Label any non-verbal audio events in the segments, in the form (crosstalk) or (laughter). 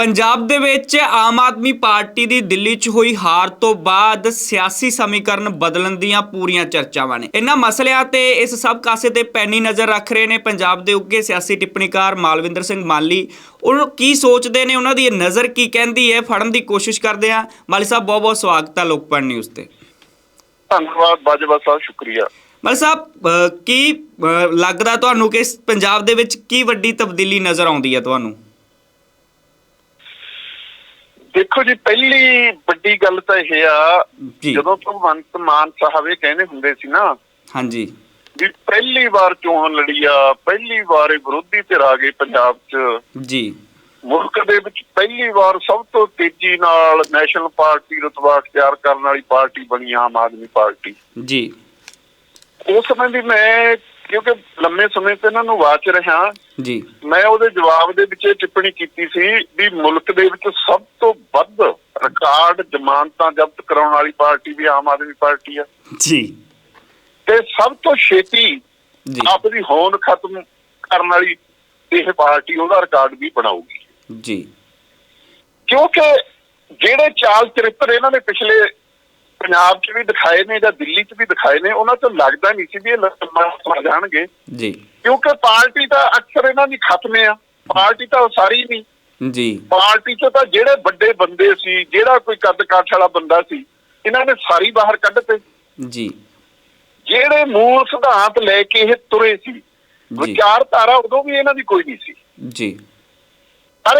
ਪੰਜਾਬ ਦੇ ਵਿੱਚ ਆਮ ਆਦਮੀ ਪਾਰਟੀ ਦੀ ਦਿੱਲੀ 'ਚ ਹੋਈ ਹਾਰ ਤੋਂ ਬਾਅਦ ਸਿਆਸੀ ਸਮੀਕਰਨ ਬਦਲਣ ਦੀਆਂ ਪੂਰੀਆਂ ਚਰਚਾਵਾਂ ਨੇ। ਇਹਨਾਂ ਮਸਲਿਆਂ ਤੇ ਇਸ ਸਭ ਕਾਸੇ ਤੇ ਪੈਣੀ ਨਜ਼ਰ ਰੱਖ ਰਹੇ ਨੇ ਪੰਜਾਬ ਦੇ ਉੱਗੇ ਸਿਆਸੀ ਟਿੱਪਣੀਕਾਰ ਮਾਲਵਿੰਦਰ ਸਿੰਘ ਮਾਲੀ। ਉਹ ਕੀ ਸੋਚਦੇ ਨੇ ਉਹਨਾਂ ਦੀ ਇਹ ਨਜ਼ਰ ਕੀ ਕਹਿੰਦੀ ਹੈ ਫੜਨ ਦੀ ਕੋਸ਼ਿਸ਼ ਕਰਦੇ ਆ ਮਾਲੀ ਸਾਹਿਬ ਬਹੁਤ ਬਹੁਤ ਸਵਾਗਤ ਹੈ ਲੋਕਪਾਲ ਨਿਊਜ਼ ਤੇ। ਧੰਨਵਾਦ ਬਾਜਵਾ ਸਾਹਿਬ ਸ਼ੁਕਰੀਆ। ਮਾਲੀ ਸਾਹਿਬ ਕੀ ਲੱਗਦਾ ਤੁਹਾਨੂੰ ਕਿ ਪੰਜਾਬ ਦੇ ਵਿੱਚ ਕੀ ਵੱਡੀ ਤਬਦੀਲੀ ਨਜ਼ਰ ਆਉਂਦੀ ਹੈ ਤੁਹਾਨੂੰ? ਦੇਖੋ ਜੀ ਪਹਿਲੀ ਵੱਡੀ ਗੱਲ ਤਾਂ ਇਹ ਆ ਜਦੋਂ ਭਗਵੰਤ ਮਾਨ ਸਾਹਿਬ ਇਹ ਕਹਿੰਦੇ ਹੁੰਦੇ ਸੀ ਨਾ ਹਾਂਜੀ। ਵੀ ਪਹਿਲੀ ਵਾਰ ਚੋਣ ਲੜੀ ਆ ਪਹਿਲੀ ਵਾਰ ਇਹ ਵਿਰੋਧੀ ਧਿਰ ਆ ਗਈ ਪੰਜਾਬ 'ਚ। ਜੀ। ਮੁਲਕ ਦੇ ਵਿੱਚ ਪਹਿਲੀ ਵਾਰ ਸਭ ਤੋਂ ਤੇਜ਼ੀ ਨਾਲ ਨੈਸ਼ਨਲ ਪਾਰਟੀ ਰੁਤਬਾ ਅਖਤਿਆਰ ਕਰਨ ਵਾਲੀ ਪਾਰਟੀ ਬਣੀ ਆਮ ਆਦਮੀ ਪਾਰਟੀ। ਜੀ। ਉਸ ਸਮੇਂ ਦੀ ਮੈਂ ਕਿਉਂਕਿ ਲੰਮੇ ਸਮੇਂ ਤੋਂ ਇਹਨਾਂ ਨੂੰ ਵਾਚ ਰਿਹਾ। ਜੀ। ਮੈਂ ਉਹਦੇ ਜਵਾਬ ਦੇ ਵਿੱਚ ਇਹ ਟਿੱਪਣੀ ਕੀਤੀ ਸੀ ਵੀ ਮੁਲਕ ਦੇ ਵਿੱਚ ਸਭ ਤੋਂ ਵੱਧ ਰਿਕਾਰਡ ਜ਼ਮਾਨਤਾਂ ਜ਼ਬਤ ਕਰਾਉਣ ਵਾਲੀ ਪਾਰਟੀ ਵੀ ਆਮ ਆਦਮੀ ਪਾਰਟੀ ਆ। ਜੀ। ਤੇ ਸਭ ਤੋਂ ਛੇਤੀ ਜੀ। ਆਪਣੀ ਹੋਂਦ ਖਤਮ ਕਰਨ ਵਾਲੀ ਇਹ ਪਾਰਟੀ ਉਹਦਾ ਰਿਕਾਰਡ ਵੀ ਬਣਾਊਗੀ। ਜੀ। ਕਿਉਂਕਿ ਜਿਹੜੇ ਚਾਲ ਚਰਿੱਤਰ ਇਹਨਾਂ ਨੇ ਪਿਛਲੇ ਪੰਜਾਬ 'ਚ ਵੀ ਦਿਖਾਏ ਨੇ ਜਾਂ ਦਿੱਲੀ 'ਚ ਵੀ ਦਿਖਾਏ ਨੇ ਉਹਨਾਂ ਤੋਂ ਲੱਗਦਾ ਨਹੀਂ ਸੀ ਵੀ ਇਹ ਲੰਮਾ ਸਮਾਂ ਜਾਣਗੇ। ਜੀ। ਕਿਉਂਕਿ ਪਾਰਟੀ ਤਾਂ ਅਕਸਰ ਇਹਨਾਂ ਦੀ ਖਤਮ ਆ ਪਾਰਟੀ ਤਾਂ ਸਾਰੀ ਨਹੀਂ। ਜੀ। ਪਾਰਟੀ 'ਚ ਤਾਂ ਜਿਹੜੇ ਵੱਡੇ ਬੰਦੇ ਸੀ ਜਿਹੜਾ ਕੋਈ ਕੱਦ ਕਾਠ ਵਾਲਾ ਬੰਦਾ ਸੀ ਇਹਨਾਂ ਨੇ ਸਾਰੀ ਬਾਹਰ ਕੱਢਤੇ ਜੀ। ਜਿਹੜੇ ਮੂਲ ਸਿਧਾਂਤ ਲੈ ਕੇ ਇਹ ਤੁਰੇ ਸੀ ਵਿਚਾਰਧਾਰਾ ਉਦੋਂ ਵੀ ਇਹਨਾਂ ਦੀ ਕੋਈ ਨਹੀਂ ਸੀ। ਜੀ।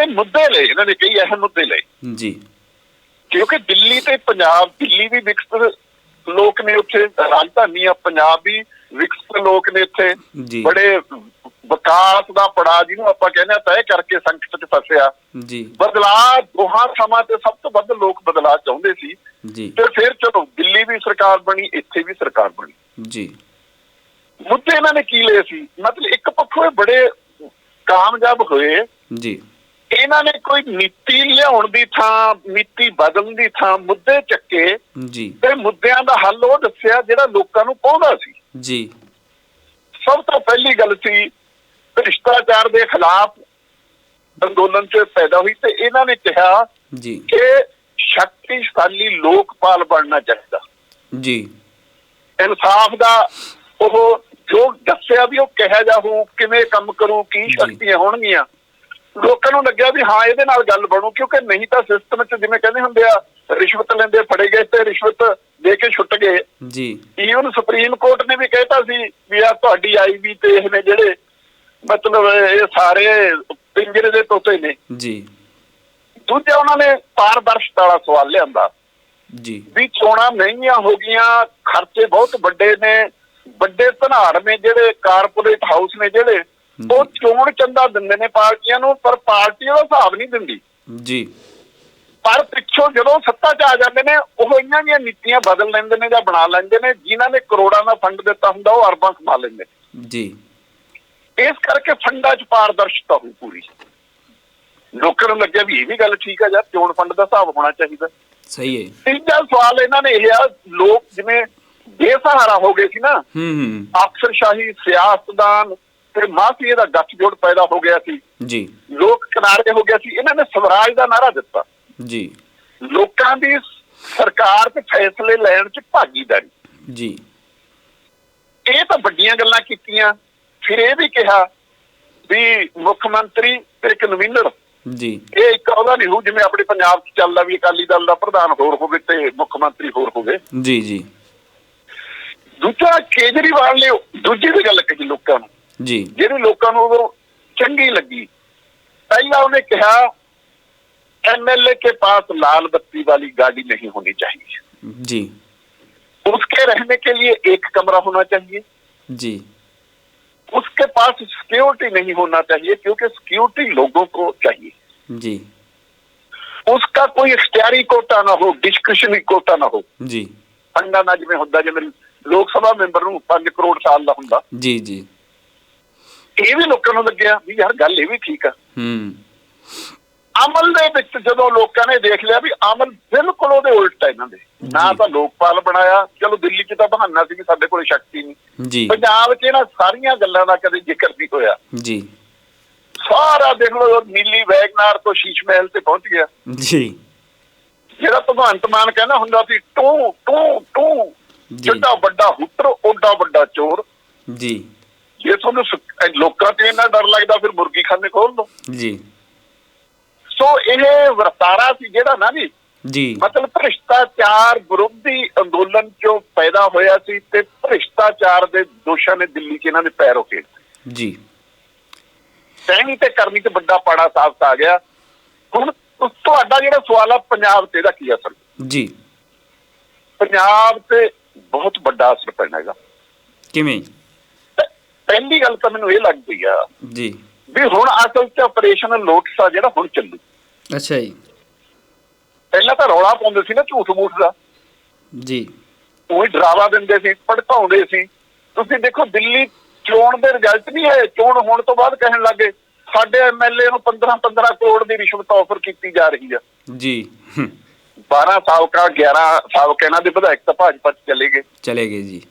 ਇਹ ਮੁੱਦੇ ਲਏ ਇਹਨਾਂ ਨੇ ਕਈ ਅਹਿਮ ਮੁੱਦੇ ਲਏ। ਜੀ। ਕਿਉਂਕਿ ਦਿੱਲੀ ਤੇ ਪੰਜਾਬ ਦਿੱਲੀ ਵੀ ਵਿਕਸਿਤ ਲੋਕ ਨੇ ਉੱਥੇ ਰਾਜਧਾਨੀ ਆ ਪੰਜਾਬ ਵੀ ਵਿਕਸਿਤ ਲੋਕ ਨੇ ਇੱਥੇ। ਬੜੇ ਵਿਕਾਸ ਦਾ ਪੜਾਅ ਜਿਹਨੂੰ ਆਪਾਂ ਕਹਿੰਦੇ ਆ ਤੈਅ ਕਰਕੇ ਸੰਕਟ 'ਚ ਫਸਿਆ। ਜੀ। ਬਦਲਾਅ ਦੋਹਾਂ ਥਾਵਾਂ ਤੇ ਸਭ ਤੋਂ ਵੱਧ ਲੋਕ ਬਦਲਾਅ ਚਾਹੁੰਦੇ ਸੀ। ਜੀ। ਤੇ ਫਿਰ ਚਲੋ ਦਿੱਲੀ ਵੀ ਸਰਕਾਰ ਬਣੀ ਇੱਥੇ ਵੀ ਸਰਕਾਰ ਬਣੀ। ਜੀ। ਮੁੱਦੇ ਇਹਨਾਂ ਨੇ ਕੀ ਲਏ ਸੀ? ਮਤਲਬ ਇੱਕ ਪੱਖੋਂ ਇਹ ਬੜੇ ਕਾਮਯਾਬ ਹੋਏ। ਜੀ। ਇਹਨਾਂ ਨੇ ਕੋਈ ਨੀਤੀ ਲਿਆਉਣ ਦੀ ਥਾਂ ਨੀਤੀ ਬਦਲਣ ਦੀ ਥਾਂ ਮੁੱਦੇ ਚੱਕੇ ਜੀ। ਤੇ ਮੁੱਦਿਆਂ ਦਾ ਹੱਲ ਉਹ ਦੱਸਿਆ ਜਿਹੜਾ ਲੋਕਾਂ ਨੂੰ ਪਾਉਂਦਾ ਸੀ। ਜੀ। ਸਭ ਤੋਂ ਪਹਿਲੀ ਗੱਲ ਸੀ ਭ੍ਰਿਸ਼ਟਾਚਾਰ ਦੇ ਖਿਲਾਫ ਅੰਦੋਲਨ 'ਚ ਪੈਦਾ ਹੋਈ ਤੇ ਇਹਨਾਂ ਨੇ ਕਿਹਾ ਜੀ। ਕਿ ਸ਼ਕਤੀਸ਼ਾਲੀ ਲੋਕਪਾਲ ਬਣਨਾ ਚਾਹੀਦਾ। ਜੀ। ਇਨਸਾਫ ਦਾ ਉਹ ਜੋ ਦੱਸਿਆ ਵੀ ਉਹ ਕਿਹਾ ਜਾ ਹੋ ਕਿਵੇਂ ਕੰਮ ਕਰੂ ਕੀ। ਸ਼ਕਤੀਆਂ ਹੋਣਗੀਆਂ ਲੋਕਾਂ ਨੂੰ ਲੱਗਿਆ ਵੀ ਹਾਂ ਇਹਦੇ ਨਾਲ ਗੱਲ ਬਣੂ ਕਿਉਂਕਿ ਨਹੀਂ ਤਾਂ ਸਿਸਟਮ 'ਚ ਜਿਵੇਂ ਕਹਿੰਦੇ ਹੁੰਦੇ ਆ ਰਿਸ਼ਵਤ ਲੈਂਦੇ ਫੜੇ ਗਏ ਤੇ ਰਿਸ਼ਵਤ ਦੇ ਕੇ ਛੁੱਟ ਗਏ। ਜੀ। ਈਵਨ ਸੁਪਰੀਮ ਕੋਰਟ ਨੇ ਵੀ ਕਹਿਤਾ ਸੀ ਵੀ ਆ ਤੁਹਾਡੀ ਆਈਬੀ ਤੇ ਇਹ ਨੇ ਜਿਹੜੇ ਮਤਲਬ ਇਹ ਸਾਰੇ ਪਿੰਜਰੇ ਦੇ ਤੋਤੇ ਨੇ। ਜੀ। ਦੂਜਾ ਉਹਨਾਂ ਨੇ ਪਾਰਦਰਸ਼ਤਾ ਵਾਲਾ ਸਵਾਲ ਲਿਆਂਦਾ। ਜੀ। ਵੀ ਚੋਣਾਂ ਮਹਿੰਗੀਆਂ ਹੋ ਗਈਆਂ ਖਰਚੇ ਬਹੁਤ ਵੱਡੇ ਨੇ ਵੱਡੇ ਧਨਾੜ ਨੇ ਜਿਹੜੇ ਕਾਰਪੋਰੇਟ ਹਾਊਸ ਨੇ ਜਿਹੜੇ ਉਹ ਚੋਣ ਚੰਦਾ ਦਿੰਦੇ ਨੇ ਪਾਰਟੀਆਂ ਨੂੰ ਪਰ ਪਾਰਟੀ ਉਹਦਾ ਹਿਸਾਬ ਨਹੀਂ ਦਿੰਦੀ। ਜੀ। ਪਰ ਪਿੱਛੋਂ ਜਦੋਂ ਸੱਤਾ 'ਚ ਆ ਜਾਂਦੇ ਨੇ ਉਹ ਇਹਨਾਂ ਦੀਆਂ ਨੀਤੀਆਂ ਬਦਲ ਲੈਂਦੇ ਨੇ ਜਾਂ ਬਣਾ ਲੈਂਦੇ ਨੇ ਜਿਨ੍ਹਾਂ ਨੇ ਕਰੋੜਾਂ ਦਾ ਫੰਡ ਦਿੱਤਾ ਹੁੰਦਾ ਉਹ ਅਰਬਾਂ ਕਮਾ ਲੈਂਦੇ। ਜੀ। ਇਸ ਕਰਕੇ ਫੰਡਾਂ 'ਚ ਪਾਰਦਰਸ਼ਤਾ ਹੋਈ ਪੂਰੀ। ਲੋਕਾਂ ਨੂੰ ਲੱਗਿਆ ਵੀ ਇਹ ਵੀ ਗੱਲ ਠੀਕ ਆ ਯਾਰ ਚੋਣ ਫੰਡ ਦਾ ਹਿਸਾਬ ਹੋਣਾ ਚਾਹੀਦਾ। ਸਹੀ ਹੈ। ਤੀਜਾ ਸਵਾਲ ਇਹਨਾਂ ਨੇ ਇਹ ਆ ਲੋਕ ਜਿਵੇਂ ਬੇਸਹਾਰਾ ਹੋ ਗਏ ਸੀ ਨਾ ਹੂੰ ਹੂੰ। ਅਫਸਰਸ਼ਾਹੀ ਸਿਆਸਤਦਾਨ ਤੇ ਮਾਫੀਏ ਦਾ ਗੱਠਜੋੜ ਪੈਦਾ ਹੋ ਗਿਆ ਸੀ। ਜੀ। ਲੋਕ ਕਿਨਾਰੇ ਹੋ ਗਿਆ ਸੀ। ਇਹਨਾਂ ਨੇ ਸਵਰਾਜ ਦਾ ਨਾਰਾ ਦਿੱਤਾ। ਜੀ। ਲੋਕਾਂ ਦੀ ਸਰਕਾਰ ਤੇ ਫੈਸਲੇ ਲੈਣ 'ਚ ਭਾਗੀਦਾਰੀ। ਜੀ। ਇਹ ਤਾਂ ਵੱਡੀਆਂ ਗੱਲਾਂ ਕੀਤੀਆਂ। ਫਿਰ ਇਹ ਵੀ ਕਿਹਾ ਵੀ ਮੁੱਖ ਮੰਤਰੀ ਤੇ ਇੱਕ ਨਵੀਨਰ। ਜੀ। ਇਹ ਇੱਕ ਉਹਦਾ ਨਹੀਂ ਹੋ ਜਿਵੇਂ ਆਪਣੇ ਪੰਜਾਬ 'ਚ ਚੱਲਦਾ ਵੀ ਅਕਾਲੀ ਦਲ ਦਾ ਪ੍ਰਧਾਨ ਹੋਰ ਹੋਵੇ ਤੇ ਮੁੱਖ ਮੰਤਰੀ ਹੋਰ ਹੋਵੇ। ਜੀ ਜੀ। ਦੂਜਾ ਕੇਜਰੀਵਾਲ ਨੇ ਦੂਜੀ ਵੀ ਗੱਲ ਕਹੀ ਲੋਕਾਂ ਨੂੰ। ਜੀ ਜਿਹੜੀ ਲੋਕਾਂ ਨੂੰ ਉਦੋਂ ਚੰਗੀ ਲੱਗੀ ਪਹਿਲਾਂ ਉਹਨੇ ਕਿਹਾ एमएलए के पास लाल बत्ती वाली गाड़ी नहीं होनी चाहिए जी उसके रहने के लिए एक कमरा होना चाहिए जी उसके पास सिक्योरिटी नहीं होना चाहिए क्योंकि सिक्योरिटी लोगों को चाहिए जी उसका कोई इख्तियारी कोटा ना हो डिस्क्रिशनरी कोटा ना हो ਜੀ ਫੰਡਾ ਨਾ ਜਿਵੇਂ ਹੁੰਦਾ ਜਿਵੇਂ ਲੋਕ ਸਭਾ ਮੈਂਬਰ ਨੂੰ 5 ਕਰੋੜ ਸਾਲ ਦਾ ਹੁੰਦਾ ਜੀ ਜੀ ਇਹ ਵੀ ਲੋਕਾਂ ਨੂੰ ਲੱਗਿਆ ਵੀ ਯਾਰ ਗੱਲ ਇਹ ਵੀ ਠੀਕ ਆ। ਹੂੰ। ਅਮਲ ਦੇ ਵਿੱਚ ਜਦੋਂ ਲੋਕਾਂ ਨੇ ਦੇਖ ਲਿਆ ਵੀ ਅਮਲ ਬਿਲਕੁਲ ਉਹਦੇ ਉਲਟ ਹੈ ਇਹਨਾਂ ਦੇ। ਨਾ। ਤਾਂ ਲੋਕਪਾਲ ਬਣਾਇਆ ਚਲੋ ਦਿੱਲੀ 'ਚ ਤਾਂ ਬਹਾਨਾ ਸੀ ਕਿ ਸਾਡੇ ਕੋਲ ਸ਼ਕਤੀ ਨਹੀਂ। ਜੀ। ਪੰਜਾਬ 'ਚ ਇਹਨਾਂ ਸਾਰੀਆਂ ਗੱਲਾਂ ਦਾ ਕਦੇ ਜ਼ਿਕਰ ਨਹੀਂ ਹੋਇਆ। ਜੀ। ਸਾਰਾ ਦੇਖ ਲਓ ਨੀਲੀ ਵੈਗਨਾਰ ਤੋਂ ਸ਼ੀਸ਼ ਮਹਿਲ ਤੇ ਪਹੁੰਚ ਗਿਆ। ਜੀ। ਜਿਹੜਾ ਭਗਵੰਤ ਮਾਨ ਕਹਿੰਦਾ ਹੁੰਦਾ ਸੀ ਟੂ ਟੂ ਟੂ ਜਿੱਡਾ ਵੱਡਾ ਹੁੱਟਰ ਓਡਾ ਵੱਡਾ ਚੋਰ। ਜੀ। ਜੇ ਤੁਹਾਨੂੰ ਲੋਕਾਂ ਤੇ ਇੰਨਾ ਡਰ ਲੱਗਦਾ ਫਿਰ ਮੁਰਗੀ ਖਾਨੇ ਖੋਲ ਦੋ ਜੀ। ਸੋ ਇਹ ਵਰਤਾਰਾ ਸੀ ਜਿਹੜਾ ਨਾ ਜੀ। ਜੀ। ਮਤਲਬ ਭ੍ਰਿਸ਼ਟਾਚਾਰ ਵਿਰੋਧੀ ਅੰਦੋਲਨ ਚੋਂ ਪੈਦਾ ਹੋਇਆ ਸੀ ਤੇ ਭ੍ਰਿਸ਼ਟਾਚਾਰ ਦੇ ਦੋਸ਼ਾਂ ਨੇ ਦਿੱਲੀ 'ਚ ਇਹਨਾਂ ਦੇ ਪੈਰ ਰੋਕੇ। ਜੀ। ਸਹਿਣੀ ਤੇ ਕਰਨੀ ਤੇ ਵੱਡਾ ਪਾੜਾ ਸਾਬਤ ਆ ਗਿਆ। ਹੁਣ ਤੁਹਾਡਾ ਜਿਹੜਾ ਸਵਾਲ ਆ ਪੰਜਾਬ ਤੇ ਦਾ ਕੀ ਅਸਰ? ਜੀ। ਪੰਜਾਬ ਤੇ ਬਹੁਤ ਵੱਡਾ ਅਸਰ ਪੈਣਾ ਹੈਗਾ। ਕਿਵੇਂ? ਪਹਿਲੀ ਗੱਲ ਤਾਂ ਮੈਨੂੰ ਇਹ ਲੱਗਦੀ ਆ ਜੀ। ਵੀ ਹੁਣ ਅਸਲ 'ਚ ਆਪਰੇਸ਼ਨ ਲੋਟਸ ਆ ਜਿਹੜਾ ਹੁਣ ਚੱਲੂ। ਅੱਛਾ ਜੀ। ਪਹਿਲਾਂ ਤਾਂ ਰੌਲਾ ਪਾਉਂਦੇ ਸੀ ਨਾ ਝੂਠ ਮੂਠ ਦਾ। ਜੀ। ਉਹੀ ਡਰਾਵਾ ਦਿੰਦੇ ਸੀ ਭੜਕਾਉਂਦੇ ਸੀ। ਤੁਸੀਂ ਦੇਖੋ ਦਿੱਲੀ ਚੋਣ ਦੇ ਰਿਜ਼ਲਟ ਨਹੀਂ ਆਏ ਚੋਣ ਹੋਣ ਤੋਂ ਬਾਅਦ ਕਹਿਣ ਲੱਗੇ ਸਾਡੇ ਐਮਐਲਏ ਨੂੰ 15 15 ਕਰੋੜ ਦੀ ਰਿਸ਼ਵਤ ਆਫਰ ਕੀਤੀ ਜਾ ਰਹੀ ਆ। ਜੀ। ਹਮ, 12 ਸਾਬਕਾ 11 ਸਾਬਕਾ ਇਹਨਾਂ ਦੇ ਵਿਧਾਇਕ ਤਾਂ ਭਾਜਪਾ ਚ ਚਲੇ ਗਏ। ਚਲੇ ਗਏ ਜੀ।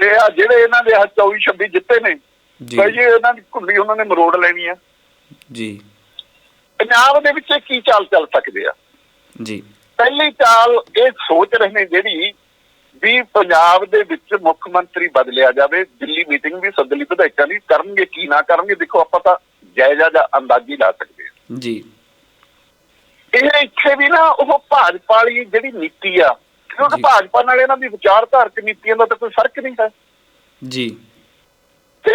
ਤੇ ਆ ਜਿਹੜੇ ਇਹਨਾਂ ਦੇ 24 26 ਜਿੱਤੇ ਨੇ ਜੀ। ਭਾਈ ਜੀ ਇਹਨਾਂ ਦੀ ਕੁੰਡੀ ਉਹਨਾਂ ਨੇ ਮਰੋੜ ਲੈਣੀ ਆ। ਜੀ। ਪੰਜਾਬ ਦੇ ਵਿੱਚ ਕੀ ਚਾਲ ਚੱਲ ਸਕਦੇ ਆ? ਜੀ। ਪਹਿਲੀ ਚਾਲ ਇਹ ਸੋਚ ਰਹੇ ਨੇ ਜਿਹੜੀ ਵੀ ਪੰਜਾਬ ਦੇ ਵਿੱਚ ਮੁੱਖ ਮੰਤਰੀ ਬਦਲਿਆ ਜਾਵੇ ਦਿੱਲੀ ਮੀਟਿੰਗ ਵੀ ਸੱਦ ਲਈ ਵਿਧਾਇਕਾਂ ਦੀ ਕਰਨਗੇ ਕੀ ਨਾ ਕਰਨਗੇ ਦੇਖੋ ਆਪਾਂ ਤਾਂ ਜਾਇਜ਼ਾ ਜਾਂ ਅੰਦਾਜ਼ੀ ਲਾ ਸਕਦੇ ਹਾਂ ਜੀ। ਇਹ ਇੱਥੇ ਵੀ ਨਾ ਉਹ ਭਾਜਪਾ ਵਾਲੀ ਜਿਹੜੀ ਨੀਤੀ ਆ ਕਿਉਂਕਿ ਜੀ। ਭਾਜਪਾ ਨਾਲ ਇਹਨਾਂ ਦੀ ਵਿਚਾਰਧਾਰਕ ਨੀਤੀਆਂ ਦਾ ਤਾਂ ਕੋਈ ਫ਼ਰਕ ਨਹੀਂ ਹੈ ਜੀ। ਤੇ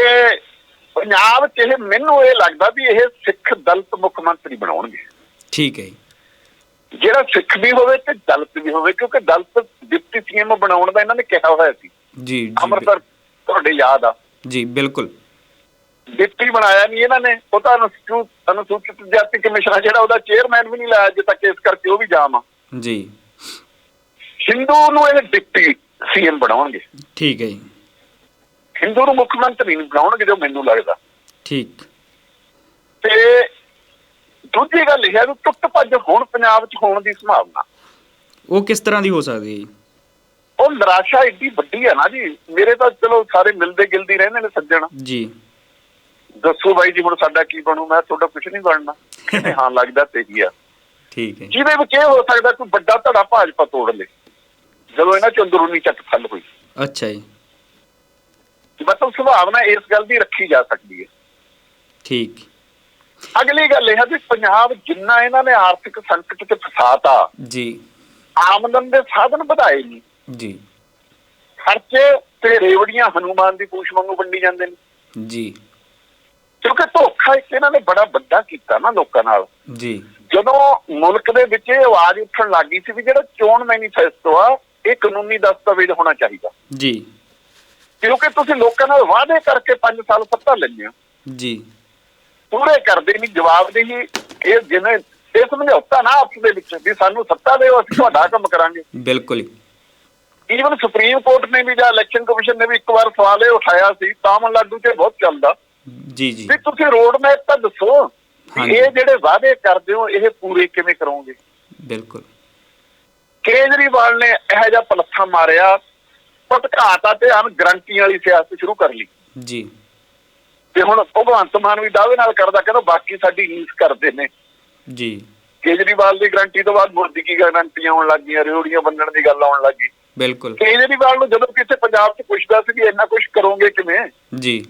ਪੰਜਾਬ 'ਚ ਇਹ ਮੈਨੂੰ ਇਹ ਲੱਗਦਾ ਵੀ ਇਹ ਸਿੱਖ ਦਲਿਤ ਮੁੱਖ ਮੰਤਰੀ ਬਣਾਉਣਗੇ। ਠੀਕ ਹੈ ਜੀ। ਜਿਹੜਾ ਸਿੱਖ ਵੀ ਹੋਵੇ ਤੇ ਦਲਿਤ ਵੀ ਹੋਵੇ ਕਿਉਂਕਿ ਦਲਿਤ ਡਿਪਟੀ ਸੀਐਮ ਬਣਾਉਣ ਦਾ ਇਹਨਾਂ ਨੇ ਕਿਹਾ ਹੋਇਆ ਸੀ। ਜੀ ਜੀ। ਅੰਮ੍ਰਿਤਸਰ ਤੁਹਾਡੇ ਯਾਦ ਆ। ਜੀ ਬਿਲਕੁਲ। ਡਿਪਟੀ ਬਣਾਇਆ ਨਹੀਂ ਇਹਨਾਂ ਨੇ ਉਹ ਤਾਂ ਅਨੁਸੂਚਿਤ ਅਨੁਸੂਚਿਤ ਜਾਤੀ ਕਮਿਸ਼ਨ ਜਿਹੜਾ ਉਹਦਾ ਚੇਅਰਮੈਨ ਵੀ ਨਹੀਂ ਲਾਇਆ ਅਜੇ ਤੱਕ ਇਸ ਕਰਕੇ ਉਹ ਵੀ ਜਾਮ ਆ। ਜੀ। ਹਿੰਦੂ ਨੂੰ ਇਹ ਡਿਪਟੀ ਸੀਐਮ ਬਣਾਉਣਗੇ। ਠੀਕ ਹੈ ਜੀ। ਹਿੰਦੂ ਨੂੰ ਮੁੱਖ ਮੰਤਰੀ ਨਹੀਂ ਬਣਾਉਣਗੇ ਜੋ ਮੈਨੂੰ ਲੱਗਦਾ। ਠੀਕ। ਤੇ ਦੂਜੀ ਗੱਲ ਇਹ ਹੈ ਕਿ ਟੁੱਟ ਭੱਜ ਹੁਣ ਪੰਜਾਬ 'ਚ ਹੋਣ ਦੀ ਸੰਭਾਵਨਾ। ਉਹ ਕਿਸ ਤਰ੍ਹਾਂ ਦੀ ਹੋ ਸਕਦੀ ਹੈ ਉਹ ਨਿਰਾਸ਼ਾ ਏਡੀ ਵੱਡੀ ਹੈ ਨਾ ਜੀ। ਮੇਰੇ ਤਾਂ ਚਲੋ ਸਾਰੇ ਮਿਲਦੇ ਗਿਲਦੀ ਰਹਿੰਦੇ ਨੇ ਸੱਜਣ। ਜੀ। ਦੱਸੋ ਬਾਈ ਜੀ ਹੁਣ ਸਾਡਾ ਕੀ ਬਣੂ? ਮੈਂ ਤੁਹਾਡਾ ਕੁਝ ਨਹੀਂ ਬਣਨਾ। (laughs) ਹਾਂ ਲੱਗਦਾ ਤੇ ਹੀ ਆ। ਠੀਕ ਹੈ। ਜਿਹਦੇ ਵਿੱਚ ਇਹ ਹੋ ਸਕਦਾ ਕੋਈ ਵੱਡਾ ਧੜਾ ਭਾਜਪਾ ਤੋੜ ਲੇ। ਜਦੋਂ ਇਹਨਾਂ ਚ ਅੰਦਰੂਨੀ ਚੱਕ ਫੱਲ ਹੋਈ। ਅੱਛਾ ਜੀ। ਮਤਲਬ ਸੰਭਾਵਨਾ ਇਸ ਗੱਲ ਦੀ ਰੱਖੀ ਜਾ ਸਕਦੀ ਹੈ। ਠੀਕ। ਅਗਲੀ ਗੱਲ ਇਹ ਹੈ ਵੀ ਪੰਜਾਬ ਜਿੰਨਾ ਇਹਨਾਂ ਨੇ ਆਰਥਿਕ ਸੰਕਟ 'ਚ ਫਸਾਤਾ ਜੀ। ਆਮਦਨ ਦੇ ਸਾਧਨ ਵਧਾਏ ਨਹੀਂ ਜੀ। ਖਰਚੇ ਤੇ ਰੇਵੜੀਆਂ ਹਨੂਮਾਨ ਦੀ ਪੂਛ ਵਾਂਗੂ ਵੰਡੀ ਜਾਂਦੇ ਨੇ। ਜੀ। ਕਿਉਂਕਿ ਧੋਖਾ ਇੱਕ ਇਹਨਾਂ ਨੇ ਬੜਾ ਵੱਡਾ ਕੀਤਾ ਨਾ ਲੋਕਾਂ ਨਾਲ। ਜੀ। ਜਦੋਂ ਮੁਲਕ ਦੇ ਵਿੱਚ ਇਹ ਆਵਾਜ਼ ਉੱਠਣ ਲੱਗੀ ਸੀ ਵੀ ਜਿਹੜਾ ਚੋਣ ਮੈਨੀਫੈਸਟੋ ਆ ਇਹ ਕਾਨੂੰਨੀ ਦਸਤਾਵੇਜ਼ ਹੋਣਾ ਚਾਹੀਦਾ। ਜੀ। ਕਿਉਂਕਿ ਤੁਸੀਂ ਲੋਕਾਂ ਨਾਲ ਵਾਅਦੇ ਕਰਕੇ 5 ਸਾਲ ਸੱਤਾ ਲੈਂਦੇ ਹੋ। ਜੀ। ਪੂਰੇ ਕਰਦੇ ਨਹੀਂ ਜਵਾਬਦੇਹੀ ਇਹ ਜਿਵੇਂ ਇਹ ਸਮਝੌਤਾ ਨਾ ਆਪਸ ਦੇ ਵਿੱਚ ਵੀ ਸਾਨੂੰ ਸੱਤਾ ਦਿਓ ਅਸੀਂ ਤੁਹਾਡਾ ਕੰਮ ਕਰਾਂਗੇ। ਬਿਲਕੁਲ। ਈਵਨ ਸੁਪਰੀਮ ਕੋਰਟ ਨੇ ਵੀ ਜਾਂ ਇਲੈਕਸ਼ਨ ਕਮਿਸ਼ਨ ਨੇ ਵੀ ਇੱਕ ਵਾਰ ਸਵਾਲ ਇਹ ਉਠਾਇਆ ਸੀ ਤਾਮਿਲਨਾਡੂ 'ਚ ਬਹੁਤ ਚੱਲਦਾ। ਜੀ ਜੀ। ਵੀ ਤੁਸੀਂ ਰੋਡ ਮੈਪ ਤਾਂ ਦੱਸੋ। ਇਹ ਜਿਹੜੇ ਵਾਅਦੇ ਕਰਦੇ ਹੋ ਇਹ ਪੂਰੇ ਕਿਵੇਂ ਕਰੋਗੇ ਬਿਲਕੁਲ। ਕੇਜਰੀਵਾਲ ਨੇ ਇਹੋ ਜਿਹਾ ਪਲੱਥਾ ਮਾਰਿਆ ਪਟਕਾਤਾ ਤੇ ਹਨ ਗਰੰਟੀਆਂ ਵਾਲੀ ਸਿਆਸਤ ਸ਼ੁਰੂ ਕਰ ਲਈ। ਜੀ। ਤੇ ਹੁਣ ਭਗਵੰਤ ਮਾਨ ਵੀ ਦਾਅਵੇ ਨਾਲ ਕਰਦਾ ਕਹਿੰਦਾ ਬਾਕੀ ਸਾਡੀ ਰੀਸ ਕਰਦੇ ਨੇ। ਜੀ। ਕੇਜਰੀਵਾਲ ਦੀ ਗਰੰਟੀ ਤੋਂ ਬਾਅਦ ਮੋਦੀ ਕੀ ਗਰੰਟੀਆਂ ਆਉਣ ਲੱਗੀਆਂ ਰਿਓੜੀਆਂ ਬੰਨਣ ਦੀ ਗੱਲ ਆਉਣ ਲੱਗੀ ਬਿਲਕੁਲ। ਕੇਜਰੀਵਾਲ ਨੂੰ ਜਦੋਂ ਕਿਸੇ ਪੰਜਾਬ 'ਚ ਪੁੱਛਦਾ ਸੀ ਵੀ ਇੰਨਾ ਕੁਝ ਕਰੋਗੇ ਕਿਵੇਂ? ਜੀ।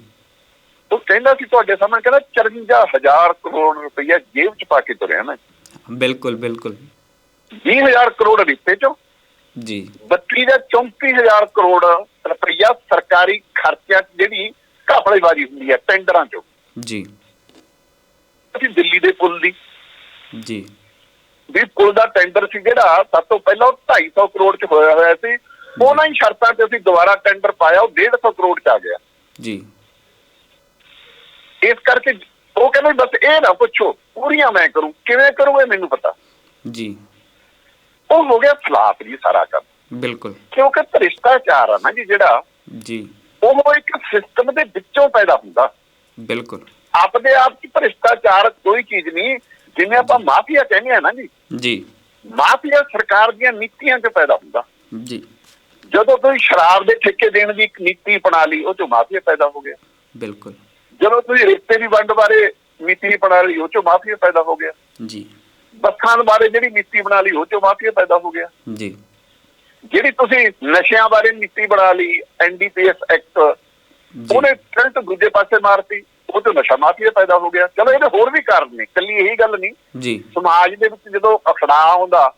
ਉਹ ਕਹਿੰਦਾ ਸੀ ਤੁਹਾਡੇ ਸਾਹਮਣੇ ਕਹਿੰਦਾ 54000 ਕਰੋੜ ਰੁਪਈਆ ਜੇਬ 'ਚ ਪਾ ਕੇ ਤੁਰਿਆ ਮੈਂ। ਬਿਲਕੁਲ ਬਿਲਕੁਲ। 20000 ਕਰੋੜ ਰਿਸ਼ਤੇ 'ਚੋਂ ਜੀ। 32 ਜਾਂ 34000 ਕਰੋੜ ਰੁਪਈਆ ਸਰਕਾਰੀ ਖਰਚਿਆਂ 'ਚ ਜਿਹੜੀ ਘਪਲੇਬਾਜ਼ੀ ਹੁੰਦੀ ਹੈ ਟੈਂਡਰਾਂ 'ਚੋਂ। ਜੀ। ਅਸੀਂ ਦਿੱਲੀ ਦੇ ਪੁਲ ਦੀ ਜੀ। ਵੀ ਪੁਲ ਦਾ ਟੈਂਡਰ ਸੀ ਜਿਹੜਾ ਸਭ ਤੋਂ ਪਹਿਲਾਂ ਉਹ 250 ਕਰੋੜ 'ਚ ਹੋਇਆ ਹੋਇਆ ਸੀ। ਉਹਨਾਂ ਹੀ ਸ਼ਰਤਾਂ ਤੇ ਅਸੀਂ ਦੁਬਾਰਾ ਟੈਂਡਰ ਪਾਇਆ ਉਹ 150 ਕਰੋੜ 'ਚ ਆ ਗਿਆ। ਜੀ। ਇਸ ਕਰਕੇ ਉਹ ਕਹਿੰਦੇ ਬਸ ਇਹ ਨਾ ਪੁੱਛੋ ਪੂਰੀਆਂ ਮੈਂ ਕਰੂੰ ਕਿਵੇਂ ਕਰੂੰ ਇਹ ਮੈਨੂੰ ਪਤਾ। ਜੀ। ਉਹ ਹੋ ਗਿਆ ਫਲਾਪ ਜੀ ਸਾਰਾ ਕੰਮ। ਬਿਲਕੁਲ। ਕਿਉਂਕਿ ਭ੍ਰਿਸ਼ਟਾਚਾਰ ਆ ਨਾ ਜੀ ਜਿਹੜਾ ਜੀ। ਉਹ ਇੱਕ ਸਿਸਟਮ ਦੇ ਵਿੱਚੋਂ ਪੈਦਾ ਹੁੰਦਾ। ਬਿਲਕੁਲ। ਆਪਦੇ ਆਪ ਚ ਭ੍ਰਿਸ਼ਟਾਚਾਰ ਕੋਈ ਚੀਜ਼ ਨਹੀਂ ਜਿਵੇਂ ਆਪਾਂ ਮਾਫੀਆ ਕਹਿੰਦੇ ਆ ਨਾ ਜੀ। ਜੀ। ਮਾਫੀਆ ਸਰਕਾਰ ਦੀਆਂ ਨੀਤੀਆਂ 'ਚ ਪੈਦਾ ਹੁੰਦਾ। ਜੀ। ਜਦੋਂ ਤੁਸੀਂ ਸ਼ਰਾਬ ਦੇ ਠੇਕੇ ਦੇਣ ਦੀ ਇੱਕ ਨੀਤੀ ਅਪਣਾ ਲਈ ਉਹ 'ਚੋਂ ਮਾਫੀਆ ਪੈਦਾ ਹੋ ਗਿਆ। ਬਿਲਕੁਲ। ਜਦੋਂ ਤੁਸੀਂ ਰੇਤੇ ਦੀ ਵੰਡ ਬਾਰੇ ਨੀਤੀ ਬਣਾ ਲਈ ਉਹ ਚੋਂ ਮਾਫੀਆ ਪੈਦਾ ਹੋ ਗਿਆ। ਜੀ। ਬੱਸਾਂ ਬਾਰੇ ਜਿਹੜੀ ਨੀਤੀ ਬਣਾ ਲਈ ਉਹ ਚੋਂ ਮਾਫੀਆ ਪੈਦਾ ਹੋ ਗਿਆ। ਜੀ। ਜਿਹੜੀ ਤੁਸੀਂ ਨਸ਼ਿਆਂ ਬਾਰੇ ਨੀਤੀ ਬਣਾ ਲਈ ਐਨਡੀਪੀਐਸ ਐਕਟ ਉਹਨੇ ਟ੍ਰੈਂਡ ਦੂਜੇ ਪਾਸੇ ਮਾਰਤੀ ਉਹ ਤੇ ਨਸ਼ਾ ਮਾਫੀਆ ਪੈਦਾ ਹੋ ਗਿਆ। ਚਲੋ ਇਹਦੇ ਹੋਰ ਵੀ ਕਾਰਨ ਨੇ ਕੱਲੀ ਇਹੀ ਗੱਲ ਨਹੀਂ। ਜੀ। ਸਮਾਜ ਦੇ ਵਿੱਚ ਜਦੋਂ ਅਖੜਾ ਆਉਂਦਾ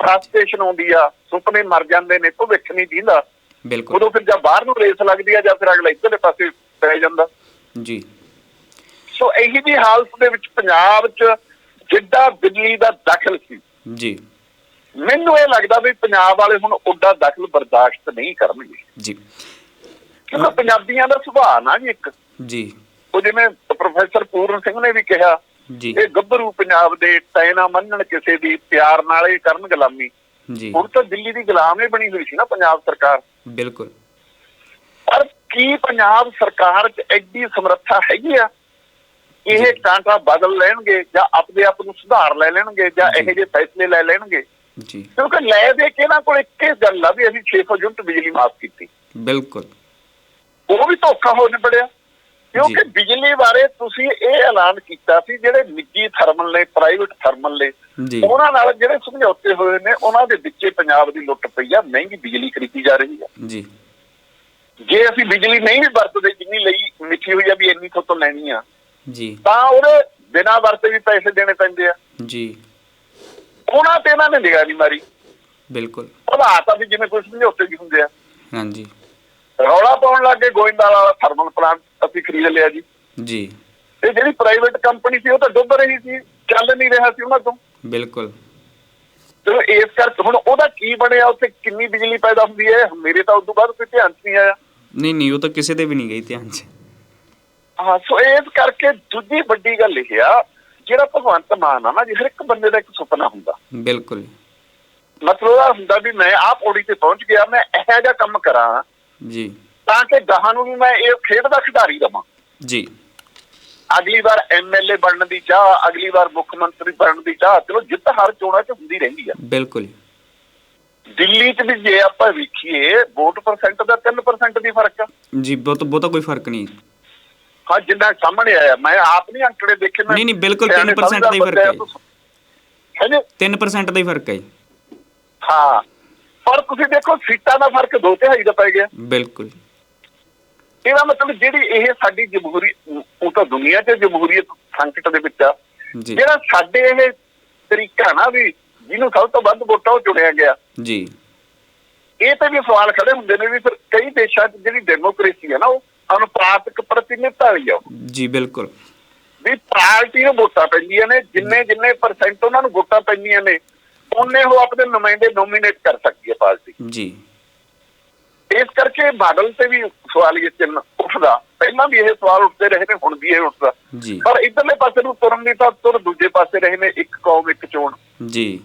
ਫਰਸਟ੍ਰੇਸ਼ਨ ਆਉਂਦੀ ਆ ਸੁਪਨੇ ਮਰ ਜਾਂਦੇ ਨੇ ਭਵਿੱਖ ਨਹੀਂ ਦਿੰਦਾ। ਬਿਲਕੁਲ। ਉਦੋਂ ਫਿਰ ਜਾਂ ਬਾਹਰ ਨੂੰ ਰੇਸ ਲੱਗਦੀ ਆ ਜਾਂ ਫਿਰ ਅਗਲਾ ਇੱਧਰਲੇ ਪਾਸੇ ਪੈ ਜਾਂਦਾ। ਜੀ। ਸੋ ਇਹੀ ਦੀ ਹਾਲਤ ਦੇ ਵਿੱਚ ਪੰਜਾਬ 'ਚ ਜਿੱਡਾ ਦਿੱਲੀ ਦਾ ਦਖਲ ਸੀ। ਜੀ। ਮੈਨੂੰ ਇਹ ਲੱਗਦਾ ਵੀ ਪੰਜਾਬ ਵਾਲੇ ਹੁਣ ਉੱਡਾ ਦਖਲ ਬਰਦਾਸ਼ਤ ਨਹੀਂ ਕਰਨਗੇ। ਜੀ। ਕਿਉਂਕਿ ਪੰਜਾਬੀਆਂ ਦਾ ਸੁਭਾਅ ਨਾ ਜੀ ਇੱਕ। ਜੀ। ਉਹ ਜਿਵੇਂ ਪ੍ਰੋਫੈਸਰ ਪੂਰਨ ਸਿੰਘ ਨੇ ਵੀ ਕਿਹਾ ਜੀ। ਇਹ ਗੱਭਰੂ ਪੰਜਾਬ ਦੇ ਤੈ ਨਾ ਮੰਨਣ ਕਿਸੇ ਦੀ ਪਿਆਰ ਨਾਲ ਇਹ ਕਰਨ ਗੁਲਾਮੀ। ਜੀ। ਹੁਣ ਤਾਂ ਦਿੱਲੀ ਦੀ ਗੁਲਾਮ ਹੀ ਬਣੀ ਹੋਈ ਸੀ ਨਾ ਪੰਜਾਬ ਸਰਕਾਰ। ਬਿਲਕੁਲ। ਪਰ ਕੀ ਪੰਜਾਬ ਸਰਕਾਰ 'ਚ ਐਡੀ ਸਮਰੱਥਾ ਹੈਗੀ ਆ? ਇਹ ਕਾਂਟਾ ਬਦਲ ਲੈਣਗੇ ਜਾਂ ਆਪਣੇ ਆਪ ਨੂੰ ਸੁਧਾਰ ਲੈ ਲੈਣਗੇ ਜਾਂ। ਇਹੋ ਜਿਹੇ ਫੈਸਲੇ ਲੈ ਲੈਣਗੇ। ਜੀ। ਕਿਉਂਕਿ ਲੈ ਦੇ ਕੇ ਇਹਨਾਂ ਕੋਲ ਇੱਕ ਗੱਲ ਆ ਵੀ ਅਸੀਂ 600 ਯੂਨਿਟ ਬਿਜਲੀ ਮਾਫ ਕੀਤੀ। ਬਿਲਕੁਲ। ਉਹ ਵੀ ਧੋਖਾ ਹੋ ਨਿਬੜਿਆ। ਕਿਉਂਕਿ। ਬਿਜਲੀ ਬਾਰੇ ਤੁਸੀਂ ਇਹ ਐਲਾਨ ਕੀਤਾ ਸੀ ਜਿਹੜੇ ਨਿੱਜੀ ਥਰਮਲ ਨੇ ਪ੍ਰਾਈਵੇਟ ਥਰਮਲ ਨੇ ਉਹਨਾਂ ਨਾਲ ਜਿਹੜੇ ਸਮਝੌਤੇ ਹੋਏ ਨੇ ਉਹਨਾਂ ਦੇ ਵਿੱਚੇ ਪੰਜਾਬ ਦੀ ਲੁੱਟ ਪਈ ਆ ਮਹਿੰਗੀ ਬਿਜਲੀ ਖਰੀਦੀ ਜਾ ਰਹੀ ਆ। ਜੀ। ਜੇ ਅਸੀਂ ਬਿਜਲੀ ਨਹੀਂ ਵੀ ਵਰਤਦੇ ਜਿੰਨੀ ਲਈ ਮਿੱਠੀ ਹੋਈ ਆ ਵੀ ਇੰਨੀ ਤੋਂ ਤੋਂ ਲੈਣੀ ਆ ਜੀ। ਤਾਂ ਉਹਦੇ ਬਿਨਾਂ ਵਰਤੇ ਵੀ ਪੈਸੇ ਦੇਣੇ ਪੈਂਦੇ ਆ। ਜੀ। ਉਹਨਾਂ ਤੇ ਇਹਨਾਂ ਨੇ ਨਿਗਾਹ ਨਹੀਂ ਮਾਰੀ। ਬਿਲਕੁਲ। ਹਾਲਾਤ ਆ ਵੀ ਜਿਵੇਂ ਕੋਈ ਸਮਝੌਤੇ ਵੀ ਹੁੰਦੇ ਆ। ਹਾਂਜੀ। ਰੌਲਾ ਪਾਉਣ ਲੱਗੇ ਗੋਇੰਦਾਲ ਵਾਲਾ ਥਰਮਲ ਪਲਾਂਟ ਅਸੀਂ ਖਰੀਦ ਲਿਆ ਜੀ। ਜੀ। ਤੇ ਜਿਹੜੀ ਪ੍ਰਾਈਵੇਟ ਕੰਪਨੀ ਸੀ ਉਹ ਤਾਂ ਡੁੱਬ ਰਹੀ ਸੀ ਚੱਲ ਨਹੀਂ ਰਿਹਾ ਸੀ ਉਹਨਾਂ ਤੋਂ। ਬਿਲਕੁਲ। ਚਲੋ ਇਸ ਕਰਕੇ ਹੁਣ ਉਹਦਾ ਕੀ ਬਣਿਆ ਉੱਥੇ ਕਿੰਨੀ ਬਿਜਲੀ ਪੈਦਾ ਹੁੰਦੀ ਹੈ ਮੇਰੇ ਤਾਂ ਉਸ ਤੋਂ ਬਾਅਦ ਕੋਈ ਧਿਆਨ ਨਹੀਂ ਆਇਆ। ਨਹੀਂ ਨਹੀਂ ਉਹ ਤਾਂ ਕਿਸੇ ਦੇ ਵੀ ਨਹੀਂ ਗਈ ਧਿਆਨ 'ਚ। ਹਾਂ ਸੋ ਇਸ ਕਰਕੇ ਦੂਜੀ ਵੱਡੀ ਗੱਲ ਇਹ ਆ ਜਿਹੜਾ ਭਗਵੰਤ ਮਾਨ ਆ ਨਾ ਜੀ ਹਰ ਇੱਕ ਬੰਦੇ ਦਾ ਇੱਕ ਸੁਪਨਾ ਹੁੰਦਾ। ਬਿਲਕੁਲ ਮਤਲਬ ਇਹ ਹੁੰਦਾ ਵੀ ਮੈਂ ਆਹ ਪੌੜੀ ਤੇ ਪਹੁੰਚ ਗਿਆ ਮੈਂ ਇਹੋ ਜਿਹਾ ਕੰਮ ਕਰਾਂ ਜੀ। ਤਾਂ ਕਿ ਗਾਹਾਂ ਨੂੰ ਵੀ ਮੈਂ ਇਹ ਖੇਡ ਦਾ ਖਿਡਾਰੀ ਰਵਾਂ। ਜੀ। ਅਗਲੀ ਵਾਰ ਐਮਐਲਏ ਬਣਨ ਦੀ ਚਾਹ ਅਗਲੀ ਵਾਰ ਮੁੱਖ ਮੰਤਰੀ ਬਣਨ ਦੀ ਚਾਹ ਚਲੋ ਜਿੱਤ ਹਰ ਚੋਣਾਂ 'ਚ ਹੁੰਦੀ ਰਹਿੰਦੀ ਆ। ਬਿਲਕੁਲ ਦਿੱਲੀ 'ਚ ਵੀ ਜੇ ਆਪਾਂ ਵੇਖੀਏ ਵੋਟ ਪਰਸੈਂਟ ਦਾ 3% ਦੀ ਫ਼ਰਕ ਆ। ਜੀ ਬਹੁਤ ਬਹੁਤਾ ਕੋਈ ਫ਼ਰਕ ਨਹੀਂ। ਹਾਂ ਜਿੰਨਾ ਸਾਹਮਣੇ ਆਇਆ ਮੈਂ ਆਪ ਨਹੀਂ ਅੰਕੜੇ ਦੇਖੇ ਮੈਂ ਨਹੀਂ, ਨਹੀਂ, ਬਿਲਕੁਲ ਸਿਆਣੇ 3% ਦਾ ਹੀ ਫ਼ਰਕ ਹੈ। ਹੈ ਜੀ 3% ਦਾ ਹੀ ਫ਼ਰਕ ਹੈ। ਹਾਂ ਪਰ ਤੁਸੀਂ ਦੇਖੋ ਸੀਟਾਂ ਦਾ ਫ਼ਰਕ ਦੋ ਤਿਹਾਈ ਦਾ ਪੈ ਗਿਆ। ਬਿਲਕੁਲ। ਇਹਦਾ ਮਤਲਬ ਜਿਹੜੀ ਇਹ ਸਾਡੀ ਜਮਹੂਰੀ ਉਹ ਤਾਂ ਦੁਨੀਆ 'ਚ ਜਮਹੂਰੀਅਤ ਸੰਕਟ ਦੇ ਵਿੱਚ ਆ। ਜਿਹੜਾ ਸਾਡੇ ਇਹ ਤਰੀਕਾ ਨਾ ਵੀ ਜਿਹਨੂੰ ਸਭ ਤੋਂ ਵੱਧ ਵੋਟਾਂ ਉਹ ਚੁਣਿਆ ਗਿਆ। ਜੀ। ਇਹ ਤੇ ਵੀ ਸਵਾਲ ਖੜੇ ਹੁੰਦੇ ਨੇ ਵੀ ਫਿਰ ਕਈ ਦੇਸ਼ਾਂ 'ਚ ਜਿਹੜੀ ਡੈਮੋਕ੍ਰੇਸੀ ਹੈ ਨਾ ਉਹ ਅਨੁਪਾਤਕ ਪ੍ਰਤੀਨਿਧਤਾ ਵਾਲੀ ਆ। ਜੀ ਬਿਲਕੁਲ। ਵੀ ਪਾਰਟੀ ਨੂੰ ਵੋਟਾਂ ਪੈਂਦੀਆਂ ਨੇ ਜਿੰਨੇ ਜਿੰਨੇ ਪਰਸੈਂਟ ਉਹਨਾਂ ਨੂੰ ਵੋਟਾਂ ਪੈਂਦੀਆਂ ਨੇ ਉਹਨੇ ਉਹ ਆਪਣੇ ਨੁਮਾਇੰਦੇ ਨੋਮੀਨੇਟ ਕਰ ਸਕਦੀ ਹੈ ਪਾਰਟੀ। ਜੀ। ਇਸ ਕਰਕੇ ਬਾਦਲ ਤੇ ਵੀ ਸਵਾਲ ਇਹ ਚਿੰਨ ਉੱਠਦਾ। ਪਹਿਲਾਂ ਵੀ ਇਹ ਸਵਾਲ ਉੱਠਦੇ ਰਹੇ ਨੇ ਹੁਣ ਵੀ ਇਹ ਉੱਠਦਾ। ਜੀ। ਪਰ ਇਧਰਲੇ ਪਾਸੇ ਨੂੰ ਤੁਰਨ ਦੀ ਤਾਂ ਤੁਰ ਦੂਜੇ ਪਾਸੇ ਰਹੇ ਨੇ ਇੱਕ ਕੌਮ ਇੱਕ ਚੋਣ। ਜੀ।